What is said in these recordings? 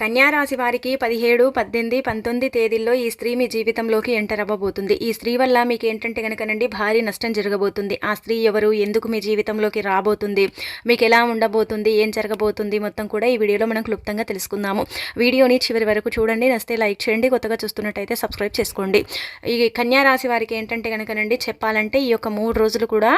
కన్యారాశి వారికి పదిహేడు పద్దెనిమిది పంతొమ్మిది తేదీల్లో ఈ స్త్రీ మీ జీవితంలోకి ఎంటర్ అవ్వబోతుంది. ఈ స్త్రీ వల్ల మీకు ఏంటంటే కనుకనండి భారీ నష్టం జరగబోతుంది. ఆ స్త్రీ ఎవరు ఎందుకు మీ జీవితంలోకి రాబోతుంది మీకు ఎలా ఉండబోతుంది ఏం జరగబోతుంది మొత్తం కూడా ఈ వీడియోలో మనం క్లుప్తంగా తెలుసుకుందాము. వీడియోని చివరి వరకు చూడండి నస్తే లైక్ చేయండి కొత్తగా చూస్తున్నట్టయితే సబ్స్క్రైబ్ చేసుకోండి. ఈ కన్యారాశి వారికి ఏంటంటే కనుకనండి చెప్పాలంటే ఈ యొక్క మూడు రోజులు కూడా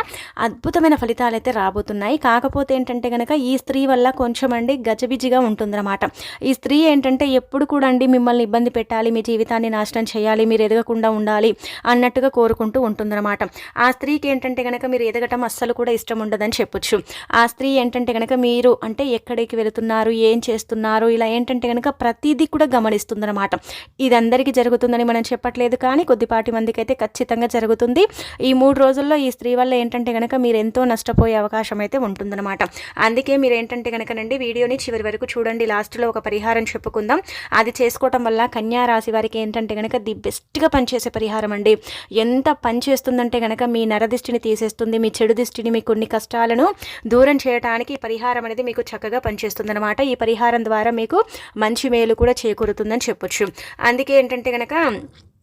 అద్భుతమైన ఫలితాలు అయితే రాబోతున్నాయి. కాకపోతే ఏంటంటే కనుక ఈ స్త్రీ వల్ల కొంచెం అండి గజబిజిగా ఉంటుందన్నమాట. ఈ స్త్రీ ఏంటంటే ఎప్పుడు కూడా అండి మిమ్మల్ని ఇబ్బంది పెట్టాలి మీ జీవితాన్ని నాశనం చేయాలి మీరు ఎదగకుండా ఉండాలి అన్నట్టుగా కోరుకుంటూ ఉంటుందన్నమాట. ఆ స్త్రీకి ఏంటంటే కనుక మీరు ఎదగటం అస్సలు కూడా ఇష్టం ఉండదని చెప్పొచ్చు. ఆ స్త్రీ ఏంటంటే కనుక మీరు అంటే ఎక్కడికి వెళుతున్నారు ఏం చేస్తున్నారు ఇలా ఏంటంటే కనుక ప్రతిదీ కూడా గమనిస్తుందన్నమాట. ఇది అందరికీ జరుగుతుందని మనం చెప్పట్లేదు కానీ కొద్దిపాటి మందికి అయితే ఖచ్చితంగా జరుగుతుంది. ఈ మూడు రోజుల్లో ఈ స్త్రీ వల్ల ఏంటంటే కనుక మీరు ఎంతో నష్టపోయే అవకాశం అయితే ఉంటుందన్నమాట. అందుకే మీరు ఏంటంటే కనుకనండి వీడియోని చివరి వరకు చూడండి. లాస్ట్లో ఒక పరిహారం చెప్పుకుందాం. అది చేసుకోవటం వల్ల కన్యా రాశి వారికి ఏంటంటే కనుక ది బెస్ట్గా పనిచేసే పరిహారం అండి. ఎంత పని చేస్తుందంటే కనుక మీ నరదిష్టిని తీసేస్తుంది మీ చెడు దిష్టిని మీ కొన్ని కష్టాలను దూరం చేయడానికి ఈ పరిహారం అనేది మీకు చక్కగా పనిచేస్తుంది అనమాట ఈ పరిహారం ద్వారా మీకు మంచి మేలు కూడా చేకూరుతుందని చెప్పొచ్చు. అందుకే ఏంటంటే కనుక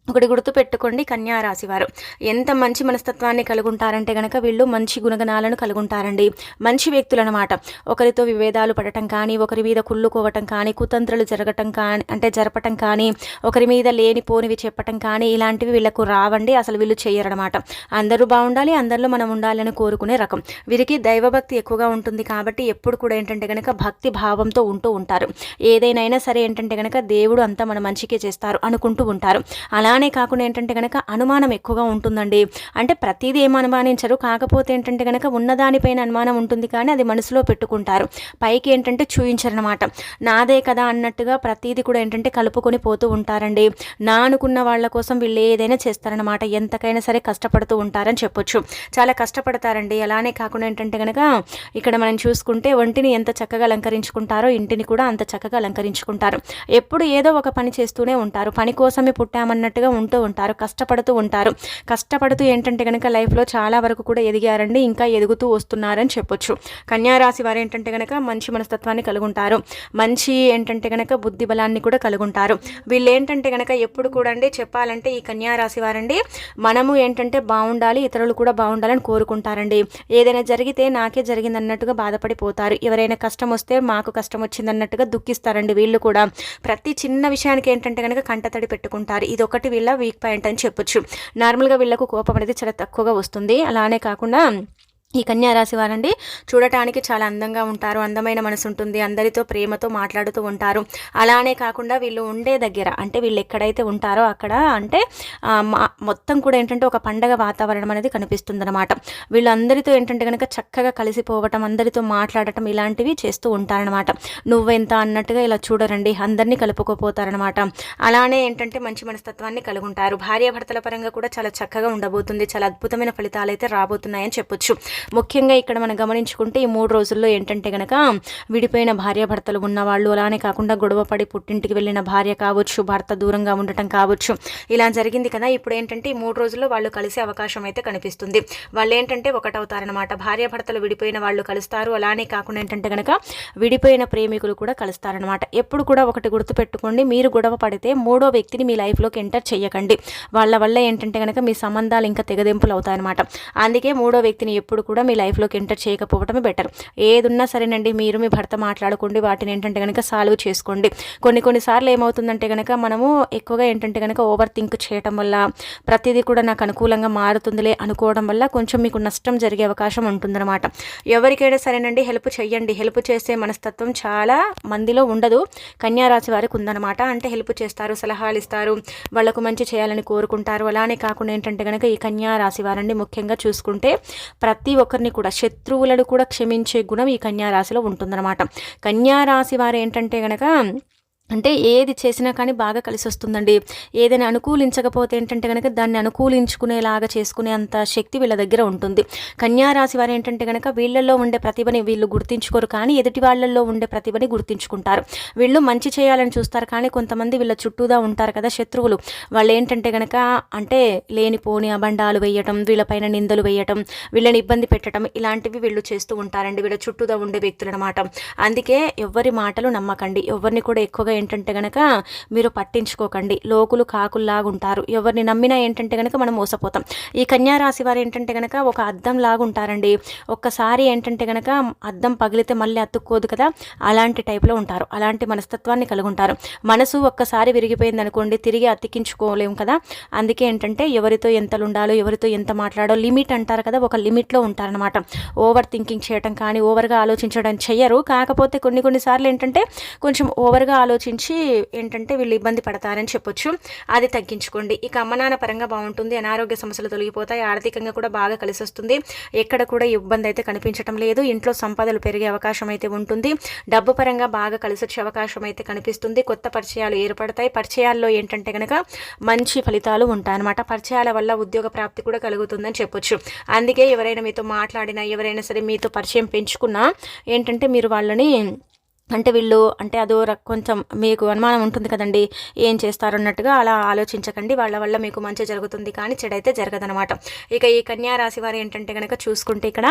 ఒకటి గుర్తు పెట్టుకోండి కన్యా రాశి వారు. ఎంత మంచి మనస్తత్వాన్ని కలుగుంటారంటే గనక వీళ్ళు మంచి గుణగణాలను కలుగుంటారండి. మంచి వ్యక్తులు అనమాట ఒకరితో విభేదాలు పడటం కానీ ఒకరి మీద కుళ్ళుకోవటం కానీ కుతంత్రులు జరగటం కానీ అంటే జరపటం కానీ ఒకరి మీద లేనిపోనివి చెప్పటం కానీ ఇలాంటివి వీళ్ళకు రావండి అసలు వీళ్ళు చేయరనమాట. అందరూ బాగుండాలి అందరిలో మనం ఉండాలని కోరుకునే రకం. వీరికి దైవభక్తి ఎక్కువగా ఉంటుంది కాబట్టి ఎప్పుడు కూడా ఏంటంటే కనుక భక్తి భావంతో ఉంటూ ఉంటారు. ఏదైనా సరే ఏంటంటే కనుక దేవుడు అంతా మన మంచికే చేస్తారు అనుకుంటూ ఉంటారు. అలా అలానే కాకుండా ఏంటంటే కనుక అనుమానం ఎక్కువగా ఉంటుందండి. అంటే ప్రతిదీ ఏం అనుమానించరు. కాకపోతే ఏంటంటే కనుక ఉన్నదానిపైన అనుమానం ఉంటుంది కానీ అది మనసులో పెట్టుకుంటారు. పైకి ఏంటంటే చూయించరనమాట నాదే కదా అన్నట్టుగా ప్రతిదీ కూడా ఏంటంటే కలుపుకొని పోతూ ఉంటారండి. నా అనుకున్న వాళ్ళ కోసం వీళ్ళు ఏదైనా చేస్తారనమాట ఎంతకైనా సరే కష్టపడుతూ ఉంటారని చెప్పొచ్చు. చాలా కష్టపడతారండి. అలానే కాకుండా ఏంటంటే కనుక ఇక్కడ మనం చూసుకుంటే ఒంటిని ఎంత చక్కగా అలంకరించుకుంటారో ఇంటిని కూడా అంత చక్కగా అలంకరించుకుంటారు. ఎప్పుడు ఏదో ఒక పని చేస్తూనే ఉంటారు. పని కోసమే పుట్టామన్నట్టుగా హ్యాపీగా ఉంటూ ఉంటారు కష్టపడుతూ ఉంటారు. కష్టపడుతూ ఏంటంటే కనుక లైఫ్లో చాలా వరకు కూడా ఎదిగారండి ఇంకా ఎదుగుతూ వస్తున్నారని చెప్పొచ్చు. కన్యారాశి వారు ఏంటంటే కనుక మంచి మనస్తత్వాన్ని కలుగుంటారు. మంచి ఏంటంటే కనుక బుద్ధి బలాన్ని కూడా కలుగుంటారు. వీళ్ళు ఏంటంటే కనుక ఎప్పుడు కూడా అండి చెప్పాలంటే ఈ కన్యారాశి వారండి మనము ఏంటంటే బాగుండాలి ఇతరులు కూడా బాగుండాలని కోరుకుంటారండి. ఏదైనా జరిగితే నాకే జరిగింది అన్నట్టుగా బాధపడిపోతారు. ఎవరైనా కష్టం వస్తే మాకు కష్టం వచ్చింది అన్నట్టుగా దుఃఖిస్తారండి వీళ్ళు కూడా. ప్రతి చిన్న విషయానికి ఏంటంటే కనుక కంటతడి పెట్టుకుంటారు. ఇది ఒకటి వీళ్ళ వీక్ పాయింట్ అని చెప్పొచ్చు. నార్మల్గా వీళ్ళకు కోపం అనేది చాలా తక్కువగా వస్తుంది. అలానే కాకుండా ఈ కన్యా రాశి వారండి చూడటానికి చాలా అందంగా ఉంటారు అందమైన మనసు ఉంటుంది అందరితో ప్రేమతో మాట్లాడుతూ ఉంటారు. అలానే కాకుండా వీళ్ళు ఉండే దగ్గర అంటే వీళ్ళు ఎక్కడైతే ఉంటారో అక్కడ అంటే మొత్తం కూడా ఏంటంటే ఒక పండగ వాతావరణం అనేది కనిపిస్తుంది అనమాట వీళ్ళందరితో ఏంటంటే కనుక చక్కగా కలిసిపోవటం అందరితో మాట్లాడటం ఇలాంటివి చేస్తూ ఉంటారనమాట నువ్వెంత అన్నట్టుగా ఇలా చూడరండి అందరినీ కలుపుకోపోతారనమాట అలానే ఏంటంటే మంచి మనస్తత్వాన్ని కలుగుంటారు. భార్యాభర్తల పరంగా కూడా చాలా చక్కగా ఉండబోతుంది చాలా అద్భుతమైన ఫలితాలు అయితే రాబోతున్నాయని చెప్పొచ్చు. ముఖ్యంగా ఇక్కడ మనం గమనించుకుంటే ఈ మూడు రోజుల్లో ఏంటంటే కనుక విడిపోయిన భార్యాభర్తలు ఉన్నవాళ్ళు అలానే కాకుండా గొడవపడి పుట్టింటికి వెళ్ళిన భార్య కావచ్చు భర్త దూరంగా ఉండటం కావచ్చు. ఇలా జరిగింది కదా. ఇప్పుడు ఏంటంటే ఈ మూడు రోజుల్లో వాళ్ళు కలిసే అవకాశం అయితే కనిపిస్తుంది. వాళ్ళు ఏంటంటే ఒకటవుతారనమాట భార్యాభర్తలు విడిపోయిన వాళ్ళు కలుస్తారు. అలానే కాకుండా ఏంటంటే కనుక విడిపోయిన ప్రేమికులు కూడా కలుస్తారనమాట ఎప్పుడు కూడా ఒకటి గుర్తుపెట్టుకోండి. మీరు గొడవ పడితే మూడో వ్యక్తిని మీ లైఫ్లోకి ఎంటర్ చేయకండి వాళ్ళ వల్ల ఏంటంటే కనుక మీ సంబంధాలు ఇంకా తెగదెంపులు అవుతాయన్నమాట అందుకే మూడో వ్యక్తిని ఎప్పుడు కూడా మీ లైఫ్లోకి ఎంటర్ చేయకపోవడమే బెటర్. ఏదున్నా సరేనండి మీరు మీ భర్త మాట్లాడుకోండి వాటిని ఏంటంటే కనుక సాల్వ్ చేసుకోండి. కొన్ని కొన్నిసార్లు ఏమవుతుందంటే కనుక మనము ఎక్కువగా ఏంటంటే కనుక ఓవర్ థింక్ చేయటం వల్ల ప్రతిదీ కూడా నాకు అనుకూలంగా మారుతుందిలే అనుకోవడం వల్ల కొంచెం మీకు నష్టం జరిగే అవకాశం ఉంటుందన్నమాట. ఎవరికైనా సరేనండి హెల్ప్ చేయండి హెల్ప్ చేసే మనస్తత్వం చాలా మందిలో ఉండదు. కన్యారాశి వారికి ఉందన్నమాట. అంటే హెల్ప్ చేస్తారు సలహాలు ఇస్తారు వాళ్ళకు మంచి చేయాలని కోరుకుంటారు. అలానే కాకుండా ఏంటంటే కనుక ఈ కన్యా రాశి వారండి ముఖ్యంగా చూసుకుంటే ప్రతి ఒక్కరిని కూడా శత్రువులను కూడా క్షమించే గుణం ఈ కన్యారాశిలో ఉంటుందన్నమాట. కన్యారాశి వారు ఏంటంటే కనుక అంటే ఏది చేసినా కానీ బాగా కలిసి వస్తుందండి ఏదైనా అనుకూలించకపోతే ఏంటంటే కనుక దాన్ని అనుకూలించుకునేలాగా చేసుకునే అంత శక్తి వీళ్ళ దగ్గర ఉంటుంది. కన్యారాశి వారు ఏంటంటే కనుక వీళ్ళల్లో ఉండే ప్రతిభని వీళ్ళు గుర్తించుకోరు కానీ ఎదుటి వాళ్ళల్లో ఉండే ప్రతిభని గుర్తించుకుంటారు. వీళ్ళు మంచి చేయాలని చూస్తారు కానీ కొంతమంది వీళ్ళ చుట్టూదా ఉంటారు కదా శత్రువులు. వాళ్ళు ఏంటంటే కనుక అంటే లేనిపోని అబండాలు వేయటం వీళ్ళపైన నిందలు వేయటం వీళ్ళని ఇబ్బంది పెట్టడం ఇలాంటివి వీళ్ళు చేస్తూ ఉంటారండి. వీళ్ళ చుట్టూదా ఉండే వ్యక్తులు అనమాట అందుకే ఎవరి మాటలు నమ్మకండి. ఎవరిని కూడా ఎక్కువగా ఏంటంటే గనక మీరు పట్టించుకోకండి. లోకులు కాకుల్లాగా ఉంటారు ఎవరిని నమ్మినా ఏంటంటే గనక మనం మోసపోతాం. ఈ కన్యా రాశి వారు ఏంటంటే గనక ఒక అద్దం లాగా ఉంటారండి ఒక్కసారి ఏంటంటే గనక అద్దం పగిలితే మళ్ళీ అతుక్కోదు కదా. అలాంటి టైప్లో ఉంటారు. అలాంటి మనస్తత్వాన్ని కలిగి ఉంటారు మనసు ఒక్కసారి విరిగిపోయింది అనుకోండి తిరిగి అతికించుకోలేము కదా. అందుకే ఏంటంటే ఎవరితో ఎంతలు ఉండాలో ఎవరితో ఎంత మాట్లాడో లిమిట్ అంటారు కదా ఒక లిమిట్లో ఉంటారనమాట ఓవర్ థింకింగ్ చేయటం కానీ ఓవర్గా ఆలోచించడం చెయ్యరు. కాకపోతే కొన్ని కొన్నిసార్లు ఏంటంటే కొంచెం ఓవర్గా ఆలోచించి ఏంటంటే వీళ్ళు ఇబ్బంది పడతారని చెప్పొచ్చు. అది తగ్గించుకోండి. ఇక అమ్మనాన్న పరంగా బాగుంటుంది. అనారోగ్య సమస్యలు తొలగిపోతాయి. ఆర్థికంగా కూడా బాగా కలిసి వస్తుంది ఎక్కడ కూడా ఇబ్బంది అయితే కనిపించడం లేదు. ఇంట్లో సంపదలు పెరిగే అవకాశం అయితే ఉంటుంది. డబ్బు పరంగా బాగా కలిసి వచ్చే అవకాశం అయితే కనిపిస్తుంది. కొత్త పరిచయాలు ఏర్పడతాయి. పరిచయాల్లో ఏంటంటే కనుక మంచి ఫలితాలు ఉంటాయన్నమాట. పరిచయాల వల్ల ఉద్యోగ ప్రాప్తి కూడా కలుగుతుందని చెప్పొచ్చు. అందుకే ఎవరైనా మీతో మాట్లాడినా ఎవరైనా సరే మీతో పరిచయం పెంచుకున్నా ఏంటంటే మీరు వాళ్ళని అంటే వీళ్ళు అంటే అదో కొంచెం మీకు అనుమానం ఉంటుంది కదండి ఏం చేస్తారన్నట్టుగా అలా ఆలోచించకండి వాళ్ళ వల్ల మీకు మంచి జరుగుతుంది కానీ చెడైతే జరగదనమాట ఇక ఈ కన్యా రాశి వారు ఏంటంటే కనుక చూసుకుంటే ఇక్కడ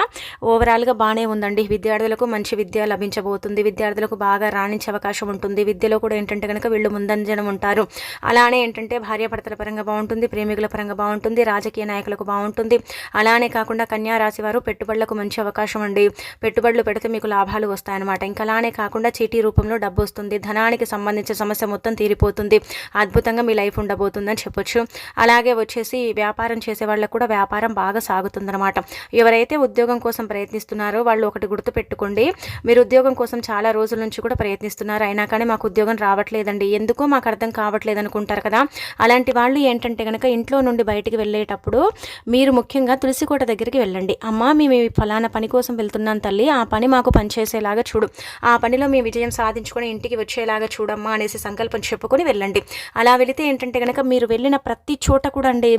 ఓవరాల్గా బాగానే ఉందండి. విద్యార్థులకు మంచి విద్య లభించబోతుంది విద్యార్థులకు బాగా రాణించే అవకాశం ఉంటుంది. విద్యలో కూడా ఏంటంటే కనుక వీళ్ళు ముందంజనం ఉంటారు. అలానే ఏంటంటే భార్యాభర్తల పరంగా బాగుంటుంది ప్రేమికుల పరంగా బాగుంటుంది రాజకీయ నాయకులకు బాగుంటుంది. అలానే కాకుండా కన్యా రాశి వారు పెట్టుబడులకు మంచి అవకాశం అండి. పెట్టుబడులు పెడితే మీకు లాభాలు వస్తాయన్నమాట. ఇంకా అలానే కాకుండా చీటీ రూపంలో డబ్బు వస్తుంది. ధనానికి సంబంధించిన సమస్య మొత్తం తీరిపోతుంది. అద్భుతంగా మీ లైఫ్ ఉండబోతుందని చెప్పొచ్చు. అలాగే వచ్చేసి వ్యాపారం చేసే వాళ్ళకు కూడా వ్యాపారం బాగా సాగుతుందన్నమాట. ఎవరైతే ఉద్యోగం కోసం ప్రయత్నిస్తున్నారో వాళ్ళు ఒకటి గుర్తు పెట్టుకోండి మీరు ఉద్యోగం కోసం చాలా రోజుల నుంచి కూడా ప్రయత్నిస్తున్నారు. అయినా కానీ మాకు ఉద్యోగం రావట్లేదండి. ఎందుకో మాకు అర్థం కావట్లేదు అనుకుంటారు కదా. అలాంటి వాళ్ళు ఏంటంటే కనుక ఇంట్లో నుండి బయటికి వెళ్ళేటప్పుడు మీరు ముఖ్యంగా తులసికోట దగ్గరికి వెళ్ళండి. అమ్మ మేము ఫలానా పని కోసం వెళ్తున్నాం తల్లి. ఆ పని మాకు పనిచేసేలాగా చూడు. ఆ పనిలో మీ విజయం సాధించుకొని ఇంటికి వచ్చేలాగా చూడమ్మా అనేసి సంకల్పం చెప్పుకొని వెళ్ళండి. అలా వెళితే ఏంటంటే కనుక మీరు వెళ్ళిన ప్రతి చోట కూడా అండి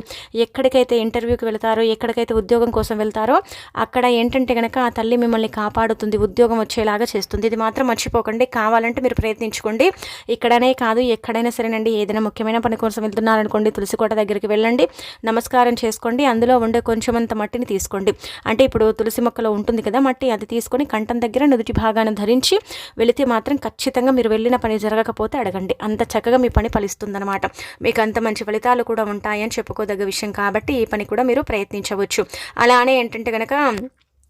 ఎక్కడికైతే ఇంటర్వ్యూకి వెళ్తారో ఎక్కడికైతే ఉద్యోగం కోసం వెళ్తారో అక్కడ ఏంటంటే కనుక ఆ తల్లి మిమ్మల్ని కాపాడుతుంది ఉద్యోగం వచ్చేలాగా చేస్తుంది. ఇది మాత్రం మర్చిపోకండి. కావాలంటే మీరు ప్రయత్నించుకోండి. ఇక్కడనే కాదు ఎక్కడైనా సరేనండి ఏదైనా ముఖ్యమైన పని కోసం వెళ్తున్నారనుకోండి తులసికోట దగ్గరికి వెళ్ళండి నమస్కారం చేసుకోండి అందులో ఉండే కొంచెమంత మట్టిని తీసుకోండి. అంటే ఇప్పుడు తులసి మొక్కలో ఉంటుంది కదా మట్టి అది తీసుకొని కంఠం దగ్గర నుదుటి భాగాన్ని ధరించి వెళితే మాత్రం ఖచ్చితంగా మీరు వెళ్ళిన పని జరగకపోతే అడగండి. అంత చక్కగా మీ పని ఫలిస్తుందనమాట మీకు అంత మంచి ఫలితాలు కూడా ఉంటాయని చెప్పుకోదగ్గ విషయం కాబట్టి ఈ పని కూడా మీరు ప్రయత్నించవచ్చు. అలానే ఏంటంటే కనుక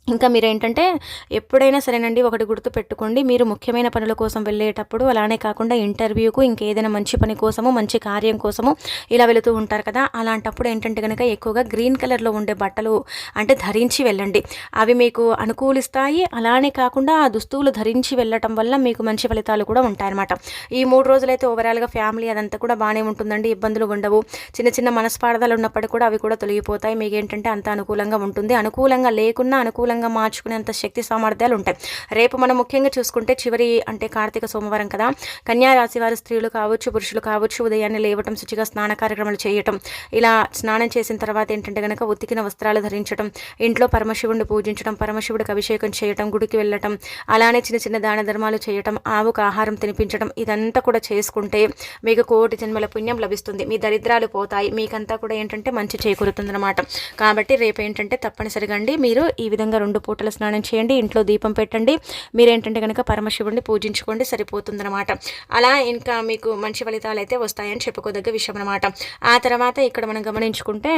ఇంకా మీరు ఏంటంటే ఎప్పుడైనా సరేనండి ఒకటి గుర్తు పెట్టుకోండి. మీరు ముఖ్యమైన పనుల కోసం వెళ్ళేటప్పుడు అలానే కాకుండా ఇంటర్వ్యూకు ఇంకేదైనా మంచి పని కోసము మంచి కార్యం కోసము ఇలా వెళుతూ ఉంటారు కదా. అలాంటప్పుడు ఏంటంటే కనుక ఎక్కువగా గ్రీన్ కలర్లో ఉండే బట్టలు అంటే ధరించి వెళ్ళండి. అవి మీకు అనుకూలిస్తాయి. అలానే కాకుండా ఆ దుస్తువులు ధరించి వెళ్ళటం వల్ల మీకు మంచి ఫలితాలు కూడా ఉంటాయన్నమాట. ఈ మూడు రోజులైతే ఓవరాల్గా ఫ్యామిలీ అదంతా కూడా బాగానే ఉంటుందండి. ఇబ్బందులు ఉండవు. చిన్న చిన్న మనస్పార్థాలు ఉన్నప్పటికీ కూడా అవి కూడా తొలగిపోతాయి. మీకు ఏంటంటే అంత అనుకూలంగా ఉంటుంది. అనుకూలంగా లేకున్నా అనుకూలంగా అనుకూలంగా మార్చుకునేంత శక్తి సామర్థ్యాలు ఉంటాయి. రేపు మనం ముఖ్యంగా చూసుకుంటే చివరి అంటే కార్తీక సోమవారం కదా. కన్యా రాశి వారి స్త్రీలు కావచ్చు పురుషులు కావచ్చు ఉదయాన్నే లేవటం శుచిగా స్నాన కార్యక్రమాలు చేయటం ఇలా స్నానం చేసిన తర్వాత ఏంటంటే కనుక ఉతికిన వస్త్రాలు ధరించడం ఇంట్లో పరమశివుడిని పూజించడం పరమశివుడికి అభిషేకం చేయటం గుడికి వెళ్ళటం అలానే చిన్న చిన్న దాన ధర్మాలు చేయటం ఆవుకు ఆహారం తినిపించడం ఇదంతా కూడా చేసుకుంటే మీకు కోటి జన్మల పుణ్యం లభిస్తుంది. మీ దరిద్రాలు పోతాయి. మీకంతా కూడా ఏంటంటే మంచి చేకూరుతుంది అనమాట కాబట్టి రేపు ఏంటంటే తప్పనిసరిగా అండి మీరు ఈ విధంగా రెండు పూటల స్నానం చేయండి ఇంట్లో దీపం పెట్టండి. మీరేంటంటే కనుక పరమశివుడిని పూజించుకోండి సరిపోతుందన్నమాట. అలా ఇంకా మీకు మంచి ఫలితాలు అయితే వస్తాయని చెప్పుకోదగ్గ విషయం అనమాట ఆ తర్వాత ఇక్కడ మనం గమనించుకుంటే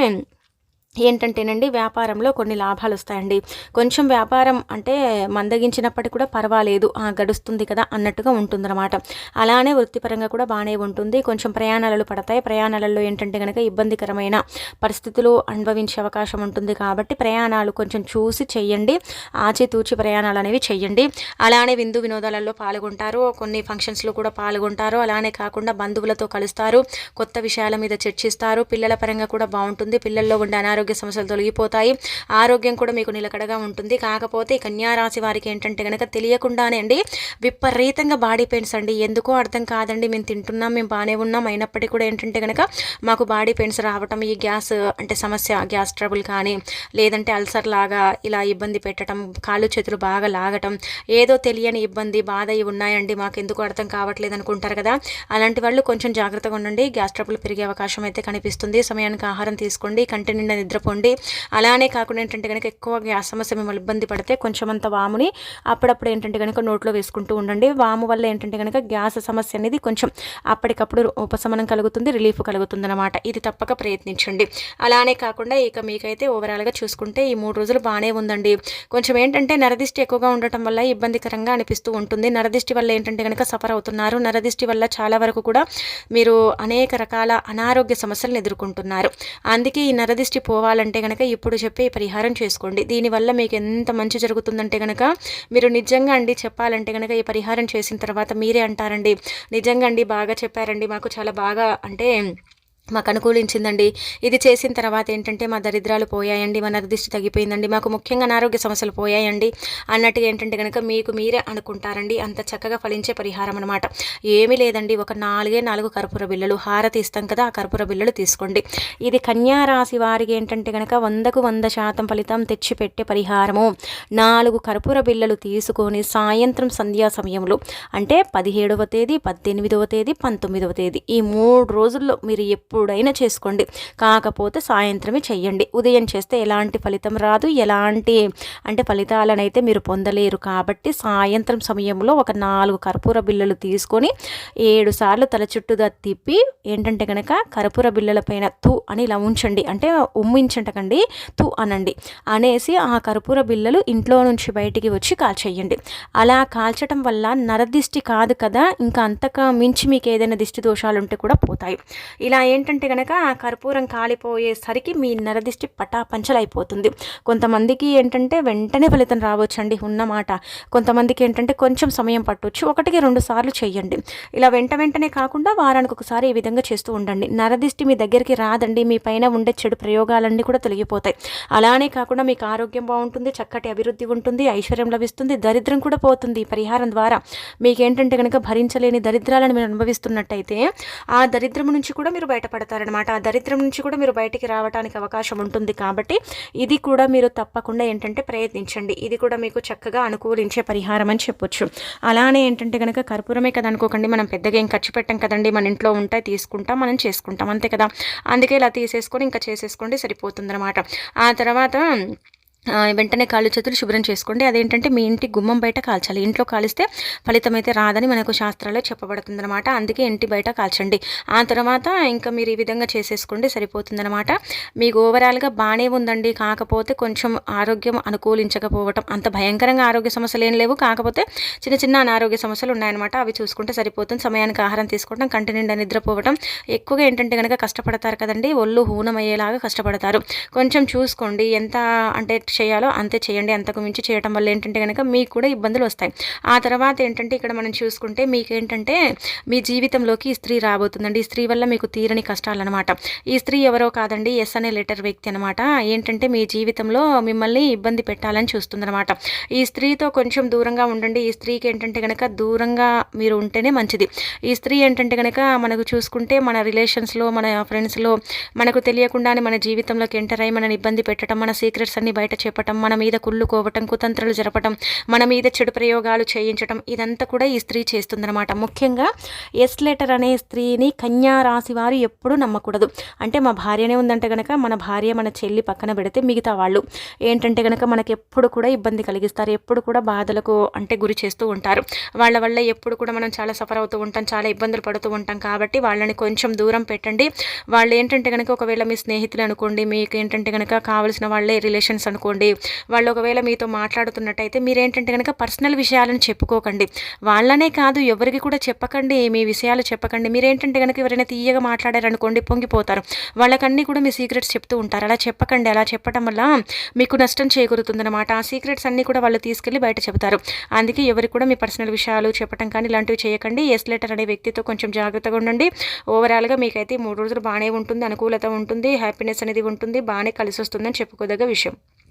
ఏంటంటేనండి వ్యాపారంలో కొన్ని లాభాలు వస్తాయండి కొంచెం వ్యాపారం అంటే మందగించినప్పటికీ కూడా పర్వాలేదు గడుస్తుంది కదా అన్నట్టుగా ఉంటుందన్నమాట. అలానే వృత్తిపరంగా కూడా బాగానే ఉంటుంది. కొంచెం ప్రయాణాలు పడతాయి. ప్రయాణాలలో ఏంటంటే కనుక ఇబ్బందికరమైన పరిస్థితులు అనుభవించే అవకాశం ఉంటుంది కాబట్టి ప్రయాణాలు కొంచెం చూసి చెయ్యండి. ఆచితూచి ప్రయాణాలు అనేవి చెయ్యండి. అలానే విందు వినోదాలలో పాల్గొంటారు. కొన్ని ఫంక్షన్స్లో కూడా పాల్గొంటారు. అలానే కాకుండా బంధువులతో కలుస్తారు. కొత్త విషయాల మీద చర్చిస్తారు. పిల్లల పరంగా కూడా బాగుంటుంది పిల్లల్లో ఉండే ఆరోగ్య సమస్యలు తొలగిపోతాయి. ఆరోగ్యం కూడా మీకు నిలకడగా ఉంటుంది. కాకపోతే కన్యారాశి వారికి ఏంటంటే కనుక తెలియకుండానే అండి విపరీతంగా బాడీ పెయిన్స్ అండి. ఎందుకో అర్థం కాదండి. మేము తింటున్నాం మేము బాగానే ఉన్నాం. అయినప్పటికీ కూడా ఏంటంటే కనుక మాకు బాడీ పెయిన్స్ రావటం ఈ గ్యాస్ అంటే సమస్య గ్యాస్ ట్రబుల్ కానీ లేదంటే అల్సర్ లాగా ఇలా ఇబ్బంది పెట్టడం కాళ్ళు చేతులు బాగా లాగటం ఏదో తెలియని ఇబ్బంది బాధ ఇవి ఉన్నాయండి. మాకు ఎందుకు అర్థం కావట్లేదు అనుకుంటారు కదా. అలాంటి వాళ్ళు కొంచెం జాగ్రత్తగా ఉండండి. గ్యాస్ ట్రబుల్ పెరిగే అవకాశం అయితే కనిపిస్తుంది. సమయానికి ఆహారం తీసుకోండి. కంటి నిండా నిద్రపోండి. అలానే కాకుండా ఏంటంటే కనుక ఎక్కువ గ్యాస్ సమస్య మిమ్మల్ని ఇబ్బంది పడితే కొంచెం అంత వాముని అప్పుడప్పుడు ఏంటంటే కనుక నోట్లో వేసుకుంటూ ఉండండి. వాము వల్ల ఏంటంటే కనుక గ్యాస్ సమస్య అనేది కొంచెం అప్పటికప్పుడు ఉపశమనం కలుగుతుంది రిలీఫ్ కలుగుతుంది అనమాట ఇది తప్పక ప్రయత్నించండి. అలానే కాకుండా ఇక మీకైతే ఓవరాల్గా చూసుకుంటే ఈ మూడు రోజులు బాగానే ఉందండి. కొంచెం ఏంటంటే నరదిష్టి ఎక్కువగా ఉండటం వల్ల ఇబ్బందికరంగా అనిపిస్తూ ఉంటుంది. నరదిష్టి వల్ల ఏంటంటే కనుక సఫర్ అవుతున్నారు. నరదిష్టి వల్ల చాలా వరకు కూడా మీరు అనేక రకాల అనారోగ్య సమస్యలను ఎదుర్కొంటున్నారు. అందుకే ఈ నరదిష్టి పో పోవాలంటే కనుక ఇప్పుడు చెప్పే పరిహారం చేసుకోండి. దీనివల్ల మీకు ఎంత మంచి జరుగుతుందంటే కనుక మీరు నిజంగా అండి చెప్పాలంటే కనుక ఈ పరిహారం చేసిన తర్వాత మీరే అంటారండి. నిజంగా అండి బాగా చెప్పారండి. మాకు చాలా బాగా అంటే మాకు అనుకూలించిందండి. ఇది చేసిన తర్వాత ఏంటంటే మా దరిద్రాలు పోయాయండి మా నరదిష్టి తగ్గిపోయిందండి మాకు ముఖ్యంగా అనారోగ్య సమస్యలు పోయాయండి అన్నట్టుగా ఏంటంటే కనుక మీకు మీరే అనుకుంటారండి. అంత చక్కగా ఫలించే పరిహారం అనమాట ఏమీ లేదండి. ఒక నాలుగే నాలుగు కర్పూర బిళ్ళలు హారతి ఇస్తాం కదా ఆ కర్పూర బిళ్ళలు తీసుకోండి. ఇది కన్యారాశి వారికి ఏంటంటే కనుక వందకు వంద శాతం ఫలితం తెచ్చిపెట్టే పరిహారము. నాలుగు కర్పూర బిళ్ళలు తీసుకొని సాయంత్రం సంధ్యా సమయంలో అంటే పదిహేడవ తేదీ పద్దెనిమిదవ తేదీ పంతొమ్మిదవ తేదీ ఈ మూడు రోజుల్లో మీరు ఎప్పుడు ఎప్పుడైనా చేసుకోండి. కాకపోతే సాయంత్రమే చెయ్యండి. ఉదయం చేస్తే ఎలాంటి ఫలితం రాదు. ఎలాంటి అంటే ఫలితాలనైతే మీరు పొందలేరు. కాబట్టి సాయంత్రం సమయంలో ఒక నాలుగు కర్పూర బిళ్ళలు తీసుకొని ఏడు సార్లు తల చుట్టూగా తిప్పి ఏంటంటే కనుక కర్పూర బిళ్ళల పైన తు అని ఇలా ఉంచండి. అంటే ఉమ్మించటకండి. తు అనండి. అనేసి ఆ కర్పూర బిళ్ళలు ఇంట్లో నుంచి బయటికి వచ్చి కాల్చేయండి. అలా కాల్చటం వల్ల నరదిష్టి కాదు కదా. ఇంకా అంతక మించి మీకు ఏదైనా దిష్టి దోషాలు ఉంటే కూడా పోతాయి. ఇలా ఏంటంటే ఏంటంటే కనుక ఆ కర్పూరం కాలిపోయేసరికి మీ నరదిష్టి పటాపంచలైపోతుంది. కొంతమందికి ఏంటంటే వెంటనే ఫలితం రావచ్చండి ఉన్నమాట కొంతమందికి ఏంటంటే కొంచెం సమయం పట్టవచ్చు ఒకటికి రెండు సార్లు చేయండి ఇలా వెంట వెంటనే కాకుండా వారానికి ఒకసారి ఈ విధంగా చేస్తూ ఉండండి. నరదిష్టి మీ దగ్గరికి రాదండి. మీ పైన ఉండే చెడు ప్రయోగాలన్నీ కూడా తొలగిపోతాయి. అలానే కాకుండా మీకు ఆరోగ్యం బాగుంటుంది చక్కటి అభివృద్ధి ఉంటుంది ఐశ్వర్యం లభిస్తుంది దరిద్రం కూడా పోతుంది పరిహారం ద్వారా. మీకేంటంటే కనుక భరించలేని దరిద్రాలను మీరు అనుభవిస్తున్నట్టయితే ఆ దరిద్రం నుంచి కూడా మీరు బయట పడతారనమాట ఆ దరిద్రం నుంచి కూడా మీరు బయటికి రావడానికి అవకాశం ఉంటుంది కాబట్టి ఇది కూడా మీరు తప్పకుండా ఏంటంటే ప్రయత్నించండి. ఇది కూడా మీకు చక్కగా అనుకూలించే పరిహారం అని చెప్పొచ్చు. అలానే ఏంటంటే కనుక కర్పూరమే కదా అనుకోకండి. మనం పెద్దగా ఏం ఖర్చు పెట్టాం కదండి. మన ఇంట్లో ఉంటాయి తీసుకుంటాం మనం చేసుకుంటాం. అంతే కదా. అందుకే ఇలా తీసేసుకొని ఇంకా చేసేసుకోండి సరిపోతుందన్నమాట. ఆ తర్వాత వెంటనే కాళ్ళు చేతులు శుభ్రం చేసుకోండి. అదేంటంటే మీ ఇంటి గుమ్మం బయట కాల్చాలి. ఇంట్లో కాలిస్తే ఫలితం అయితే రాదని మనకు శాస్త్రాల్లో చెప్పబడుతుంది అనమాట అందుకే ఇంటి బయట కాల్చండి. ఆ తర్వాత ఇంకా మీరు ఈ విధంగా చేసేసుకోండి సరిపోతుందనమాట మీకు ఓవరాల్గా బాగానే ఉందండి. కాకపోతే కొంచెం ఆరోగ్యం అనుకూలించకపోవటం అంత భయంకరంగా ఆరోగ్య సమస్యలు ఏం లేవు. కాకపోతే చిన్న చిన్న అనారోగ్య సమస్యలు ఉన్నాయన్నమాట. అవి చూసుకుంటే సరిపోతుంది. సమయానికి ఆహారం తీసుకోవడం కంటి నిండా నిద్రపోవడం ఎక్కువగా ఏంటంటే కనుక కష్టపడతారు కదండి ఒళ్ళు హూనమయ్యేలాగా కష్టపడతారు. కొంచెం చూసుకోండి. ఎంత అంటే చేయాలో అంతే చేయండి. అంతకు మించి చేయడం వల్ల ఏంటంటే కనుక మీకు కూడా ఇబ్బందులు వస్తాయి. ఆ తర్వాత ఏంటంటే ఇక్కడ మనం చూసుకుంటే మీకు ఏంటంటే మీ జీవితంలోకి ఈ స్త్రీ రాబోతుందండి. ఈ స్త్రీ వల్ల మీకు తీరని కష్టాలు అనమాట ఈ స్త్రీ ఎవరో కాదండి ఎస్ అనే లెటర్ వ్యక్తి అనమాట ఏంటంటే మీ జీవితంలో మిమ్మల్ని ఇబ్బంది పెట్టాలని చూస్తుందనమాట ఈ స్త్రీతో కొంచెం దూరంగా ఉండండి. ఈ స్త్రీకి ఏంటంటే కనుక దూరంగా మీరు ఉంటేనే మంచిది. ఈ స్త్రీ ఏంటంటే కనుక మనకు చూసుకుంటే మన రిలేషన్స్లో మన ఫ్రెండ్స్లో మనకు తెలియకుండానే మన జీవితంలోకి ఎంటర్ అయ్యి మనని ఇబ్బంది పెట్టడం మన సీక్రెట్స్ అన్ని బయట చెప్పటం మన మీద కుళ్ళుకోవటం కుతంత్రలు జరపటం మన మీద చెడు ప్రయోగాలు చేయించటం ఇదంతా కూడా ఈ స్త్రీ చేస్తుందన్నమాట. ముఖ్యంగా ఎస్ లెటర్ అనే స్త్రీని కన్యా రాశి వారు ఎప్పుడూ నమ్మకూడదు. అంటే మా భార్యనే ఉందంటే కనుక మన భార్య మన చెల్లి పక్కన పెడితే మిగతా వాళ్ళు. ఏంటంటే కనుక మనకి ఎప్పుడు కూడా ఇబ్బంది కలిగిస్తారు. ఎప్పుడు కూడా బాధలకు అంటే గురి చేస్తూ ఉంటారు. వాళ్ళ వల్ల ఎప్పుడు కూడా మనం చాలా సఫర్ అవుతూ ఉంటాం చాలా ఇబ్బందులు పడుతూ ఉంటాం. కాబట్టి వాళ్ళని కొంచెం దూరం పెట్టండి. వాళ్ళు ఏంటంటే కనుక ఒకవేళ మీ స్నేహితులు అనుకోండి మీకు ఏంటంటే కనుక కావాల్సిన వాళ్ళే రిలేషన్స్ అనుకోండి అనుకోండి వాళ్ళు ఒకవేళ మీతో మాట్లాడుతున్నట్టయితే మీరేంటంటే కనుక పర్సనల్ విషయాలను చెప్పుకోకండి. వాళ్ళనే కాదు ఎవరికి కూడా చెప్పకండి మీ విషయాలు చెప్పకండి. మీరేంటంటే కనుక ఎవరైనా తీయగా మాట్లాడారనుకోండి పొంగిపోతారు. వాళ్ళకన్నీ కూడా మీ సీక్రెట్స్ చెప్తూ ఉంటారు. అలా చెప్పకండి. అలా చెప్పడం వల్ల మీకు నష్టం చేకూరుతుందన్నమాట. ఆ సీక్రెట్స్ అన్నీ కూడా వాళ్ళు తీసుకెళ్ళి బయట చెబుతారు. అందుకే ఎవరికి కూడా మీ పర్సనల్ విషయాలు చెప్పడం కానీ ఇలాంటివి చేయకండి. ఎస్ లెటర్ అనే వ్యక్తితో కొంచెం జాగ్రత్తగా ఉండండి. ఓవరాల్గా మీకైతే మూడు రోజులు బాగానే ఉంటుంది. అనుకూలత ఉంటుంది. హ్యాపీనెస్ అనేది ఉంటుంది. బాగానే కలిసి వస్తుందని చెప్పుకోదగ్గ విషయం.